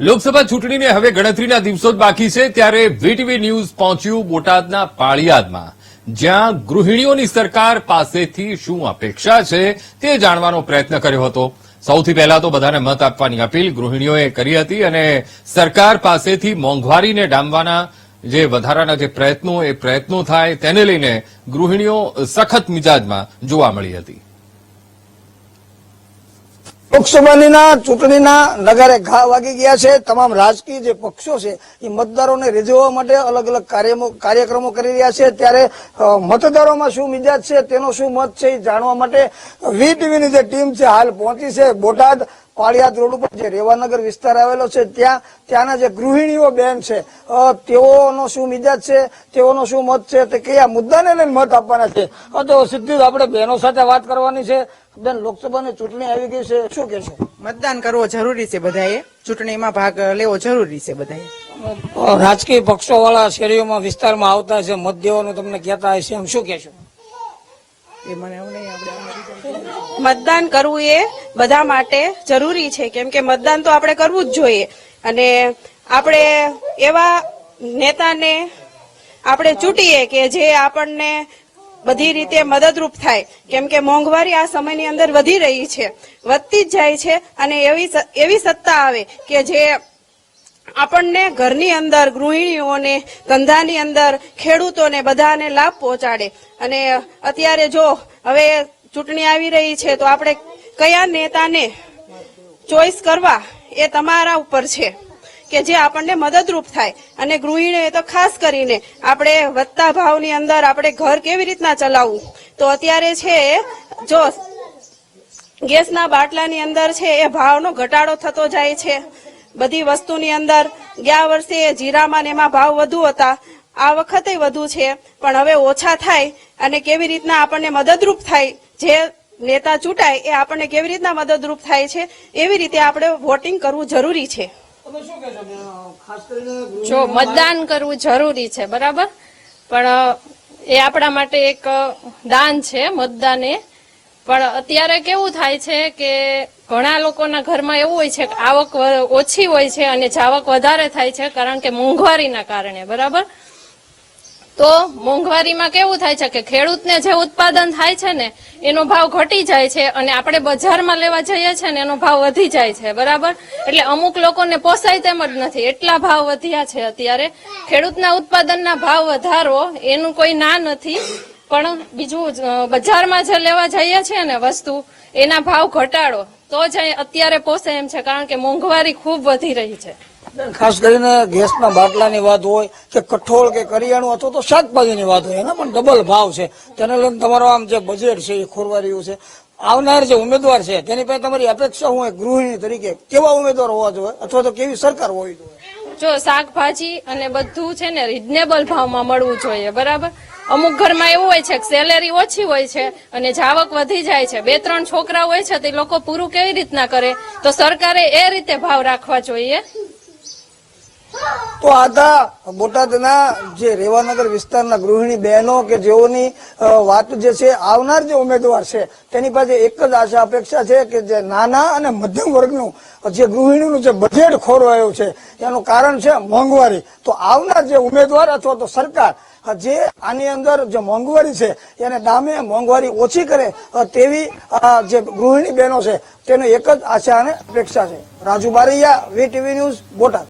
લોકસભા ચૂંટણીને હવે ગણતરીના દિવસો જ બાકી છે, ત્યારે વીટીવી ન્યૂઝ પહોંચ્યું બોટાદના પાળિયાદમાં, જ્યાં ગૃહિણીઓની સરકાર પાસેથી શું અપેક્ષા છે તે જાણવાનો પ્રયત્ન કર્યો હતો. સૌથી પહેલા તો બધાને મત આપવાની અપીલ ગૃહિણીઓએ કરી હતી અને સરકાર પાસેથી મોંઘવારીને ડામવાના જે વધારાના જે પ્રયત્નો, એ પ્રયત્નો થાય તેને લઈને ગૃહિણીઓ સખત મિજાજમાં જોવા મળી હતી. લોકસભાની ચૂંટણીના નગારે ઘા વાગી ગયા છે. તમામ રાજકીય જે પક્ષો છે, એ મતદારોને રીઝવવા માટે અલગ અલગ કાર્યક્રમો કરી રહ્યા છે. ત્યારે મતદારોમાં શું મિજાજ છે, તેનો શું મત છે, એ જાણવા માટે વી ટીવીની જે ટીમ છે, હાલ પહોંચી છે. બોટાદ પાળિયાદ રોડ ઉપર જે રેવાનગર વિસ્તાર આવેલો છે ત્યાં ત્યાંના જે ગૃહિણીઓ બેન છે તેઓનો શું મિજાજ છે તેઓનો શું મત છે તે કયા મુદ્દાને લઈને મત આપવાના છે? તો સીધી આપણે બહેનો સાથે વાત કરવાની છે. બેન લોકસભાની ચૂંટણી આવી ગઈ છે શું કહેશો મતદાન કરવો જરૂરી છે બધાએ. ચૂંટણીમાં ભાગ લેવો જરૂરી છે બધાએ. રાજકીય પક્ષો વાળા શેરીઓમાં વિસ્તારમાં આવતા છે મત દેવાનું તમને કહેતા હશે એમ શું કહેશો એ મને એવું નહીં આવડે મતદાન કરવું એ બધા માટે જરૂરી છે, કેમ કે મતદાન તો આપણે કરવું જ જોઈએ. અને આપણે એવા નેતાને આપણે ચૂંટીએ કે જે આપણને બધી રીતે મદદરૂપ થાય. કેમ કે મોંઘવારી આ સમયની અંદર વધી રહી છે. વધતી જ જાય છે અને એવી એવી સત્તા આવે કે જે આપણને ઘરની અંદર ગૃહિણીઓને, ધંધાની અંદર ખેડૂતોને બધાને લાભ પહોંચાડે. અને અત્યારે જો હવે ચૂંટણી આવી રહી છે, તો આપણે કયા નેતાને ચોઈસ કરવા એ તમારા ઉપર છે? કે જે આપણને મદદરૂપ થાય. અને ગૃહિણીએ તો ખાસ કરીને આપણે વધતા ભાવની અંદર આપણે ઘર કેવી રીતના ચલાવવું? તો અત્યારે છે, જો ગેસના બાટલાની અંદર છે, એ ભાવનો ઘટાડો થતો જાય છે. બધી વસ્તુની અંદર ગયા વર્ષે જીરામાં ને એમાં ભાવ વધુ હતા. આ વખતે વધુ છે પણ હવે ઓછા થાય અને કેવી રીતના આપણને મદદરૂપ થાય જે નેતા ચૂંટાય એ આપણને કેવી રીતના મદદરૂપ થાય છે એવી રીતે આપણે વોટિંગ કરવું જરૂરી છે. જો મતદાન કરવું જરૂરી છે બરાબર? પણ એ આપણા માટે એક દાન છે મતદાન. એ પણ અત્યારે કેવું થાય છે કે ઘણા લોકોના ઘરમાં એવું હોય છે કે આવક ઓછી હોય છે અને જાવક વધારે થાય છે કારણ કે મોંઘવારીના કારણે, બરાબર? તો મોંઘવારીમાં કેવું થાય છે કે ખેડૂતને જે ઉત્પાદન થાય છે ને, એનો ભાવ ઘટી જાય છે અને આપણે બજારમાં લેવા જઈએ છીએ ને, એનો ભાવ વધી જાય છે, બરાબર? એટલે અમુક લોકોને પોસાય તેમ જ નથી. એટલા ભાવ વધ્યા છે અત્યારે. ખેડૂતના ઉત્પાદનના ભાવ વધારો, એનું કોઈ ના નથી. પણ બીજું બજારમાં જે લેવા જઈએ છીએ ને વસ્તુ એના ભાવ ઘટાડો તો જ અત્યારે પોસે એમ છે કારણ કે મોંઘવારી ખૂબ વધી રહી છે. ખાસ કરીને ગેસના બાટલાની વાત હોય કે કઠોળ કે કરિયાણું અથવા તો શાકભાજીની વાત હોય એના પણ ડબલ ભાવ છે. તેને લઈને તમારો આમ જે બજેટ છે એ ખોરવા રહ્યું છે. આવનાર જે ઉમેદવાર છે તેની પાસે તમારી અપેક્ષા હું ગૃહિણી તરીકે કેવા ઉમેદવાર હોવા જોઈએ અથવા તો કેવી સરકાર હોવી જોઈએ? જો શાકભાજી અને બધું છે ને રિઝનેબલ ભાવમાં મળવું જોઈએ બરાબર? અમુક ઘરમાં એવું હોય છે કે સેલેરી ઓછી હોય છે અને જાવક વધી જાય છે. બે, ત્રણ છોકરા હોય છે તે લોકો પૂરું કેવી રીતના કરે? તો સરકારે એ રીતે ભાવ રાખવા જોઈએ. તો આધા બોટાદના જે રેવાનગર વિસ્તારના ગૃહિણી બહેનો કે જેઓની વાત જે છે, આવનાર જે ઉમેદવાર છે, તેની પાસે એક જ આશા અપેક્ષા છે કે જે નાના અને મધ્યમ વર્ગનું, જે ગૃહિણીનું જે બજેટ ખોરવાયું છે, એનું કારણ છે મોંઘવારી. તો આવનાર જે ઉમેદવાર અથવા તો સરકાર જે આની અંદર જે મોંઘવારી છે, એને દામે મોંઘવારી ઓછી કરે તેવી જે ગૃહિણી બહેનો છે, તેનો એક જ આશા અને અપેક્ષા છે. Raju Baraiya, V TV news, Botad.